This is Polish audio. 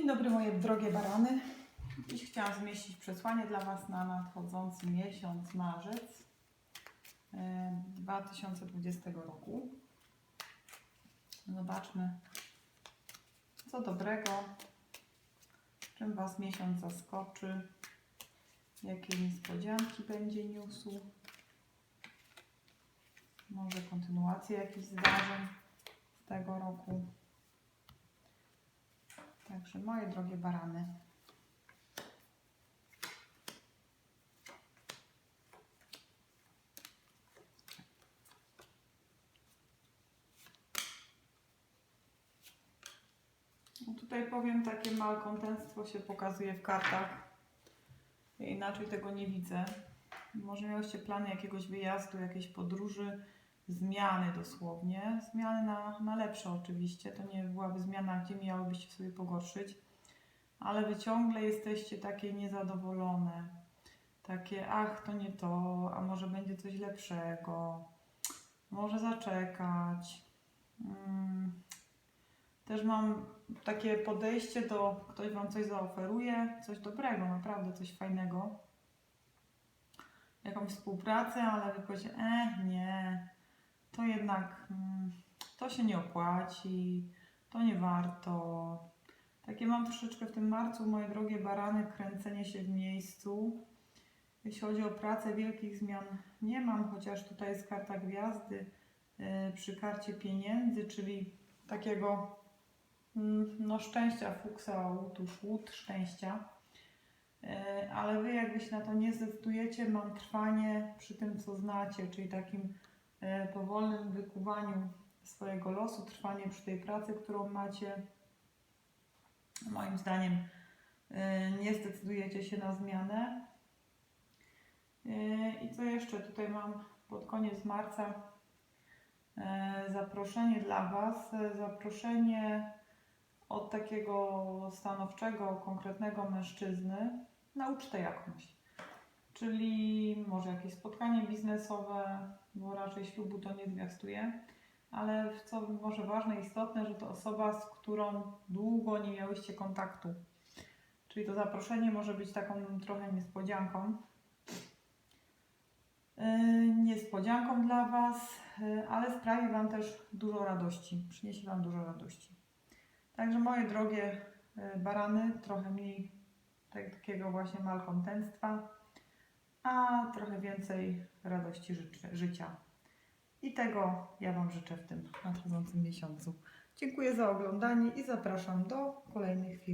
Dzień dobry moje drogie barany. Dziś chciałam zmieścić przesłanie dla Was na nadchodzący miesiąc, marzec e, 2020 roku. Zobaczmy, co dobrego, czym Was miesiąc zaskoczy, jakie niespodzianki będzie niósł, może kontynuację jakichś zdarzeń z tego roku. Także moje drogie barany. No tutaj powiem, takie malkontentstwo się pokazuje w kartach. Ja inaczej tego nie widzę. Może miałyście plany jakiegoś wyjazdu, jakiejś podróży, zmiany dosłownie. Zmiany na, na lepsze oczywiście. To nie byłaby zmiana, gdzie miałybyście sobie pogorszyć. Ale wy ciągle jesteście takie niezadowolone. Takie, ach, to nie to, a może będzie coś lepszego. Może zaczekać. Mm. Też mam takie podejście do, ktoś wam coś zaoferuje, coś dobrego, naprawdę coś fajnego. Jakąś współpracę, ale wy powiecie, e, nie, to jednak mm, to się nie opłaci, to nie warto. Takie mam troszeczkę w tym marcu, moje drogie barany, kręcenie się w miejscu. Jeśli chodzi o pracę, wielkich zmian nie mam, chociaż tutaj jest karta gwiazdy yy, przy karcie pieniędzy, czyli takiego mm, no, szczęścia, fuksa, łutusz, łód szczęścia. Yy, Ale wy jakby się na to nie zdecydujecie, mam trwanie przy tym, co znacie, czyli takim e, powolnym wykuwaniu swojego losu, trwanie przy tej pracy, którą macie. Moim zdaniem e, nie zdecydujecie się na zmianę. E, I co jeszcze tutaj mam pod koniec marca? E, Zaproszenie dla Was, e, zaproszenie od takiego stanowczego, konkretnego mężczyzny na ucztę jakąś. Czyli może jakieś spotkanie biznesowe, bo raczej ślubu to nie zwiastuje, ale co może ważne, istotne, że to osoba, z którą długo nie miałyście kontaktu. Czyli to zaproszenie może być taką trochę niespodzianką. Yy, Niespodzianką dla Was, yy, ale sprawi Wam też dużo radości, przyniesie Wam dużo radości. Także moje drogie yy, barany, trochę mniej tak- takiego właśnie malkontentstwa a trochę więcej radości życzę, życia. I tego ja Wam życzę w tym nadchodzącym miesiącu. Dziękuję za oglądanie i zapraszam do kolejnych.